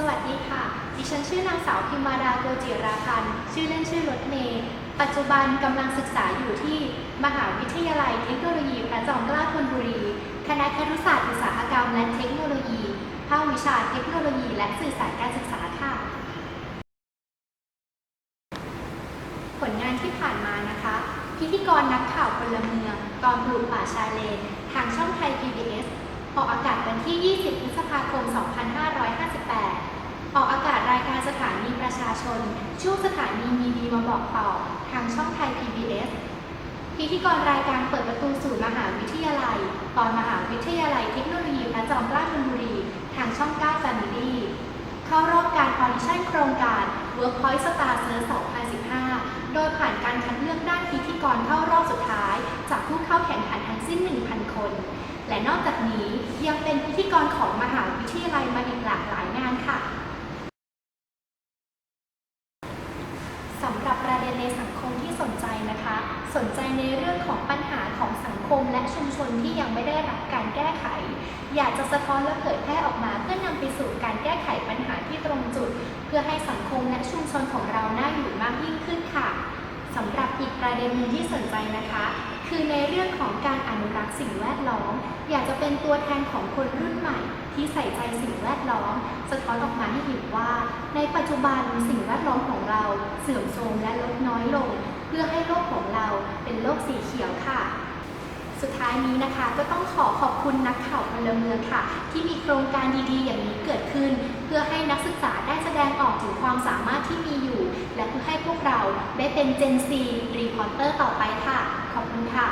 สวัสดีค่ะ ดิฉันชื่อนางสาวพิมมาดาโกจิราพันธ์ ชื่อเล่นชื่อรถเมย์ ปัจจุบันกำลังศึกษาอยู่ที่มหาวิทยาลัยเทคโนโลยีพระจอมเกล้าธนบุรี คณะครุศาสตร์อุตสาหกรรมและเทคโนโลยี ภาควิชาเทคโนโลยี และสื่อสารการศึกษาค่ะ ผลงานที่ผ่านมานะคะ พิธีกรนักข่าวพลเมือง กองปลูกป่าชาเลน ทางช่องไทย PBS ออกอากาศวันที่ 20 พฤษภาคม 2558 ออกอากาศรายการสถานีประชาชน ช่วงสถานีมีดีมาบอกต่อ ทางช่องไทย PBS พิธีกรรายการเปิดประตูสู่มหาวิทยาลัย ตอนมหาวิทยาลัยเทคโนโลยีพระจอมเกล้าธนบุรี ทางช่อง9 Family เข้ารอบการออดิชั่นโครงการ Workpoint Star Search 2015 โดยผ่านการคัดเลือกด้านพิธีกรเข้ารอบสุดท้าย จากผู้เข้าแข่งขันทั้งสิ้น 1,000 คน และนอกจากนี้ยังเป็นพิธีกรของมหาวิทยาลัยมาอีกหลากหลายงานค่ะสำหรับประเด็นในสังคมที่สนใจนะคะ สนใจในเรื่องของปัญหาของสังคมและชุมชนที่ยังไม่ได้รับการแก้ไข อยากจะสะท้อนและเผยแพร่ออกมา เพื่อนำไปสู่การแก้ไขปัญหาที่ตรงจุด เพื่อให้สังคมและชุมชนของเราน่าอยู่มากยิ่งขึ้นค่ะสำหรับอีกประเด็นหนึ่งที่สนใจนะคะ คือในเรื่องของการอนุรักษ์สิ่งแวดล้อม อยากจะเป็นตัวแทนของคนรุ่นใหม่ ที่ใส่ใจสิ่งแวดล้อม สะท้อนออกมาให้เห็นว่า ในปัจจุบันสิ่งแวดล้อมของเราเสื่อมโทรมและลดน้อยลง เพื่อให้โลกของเราเป็นโลกสีเขียวค่ะ สุดท้ายนี้นะคะก็ต้องขอขอบคุณนักข่าวพลเมืองค่ะ ที่มีโครงการดีๆ อย่างนี้เกิดขึ้น เพื่อให้นักศึกษาได้แสดงออกถึงความสามารถที่มีอยู่ และเพื่อให้พวกเราได้เป็น Gen Z Reporter ต่อไปค่ะ ขอบคุณค่ะ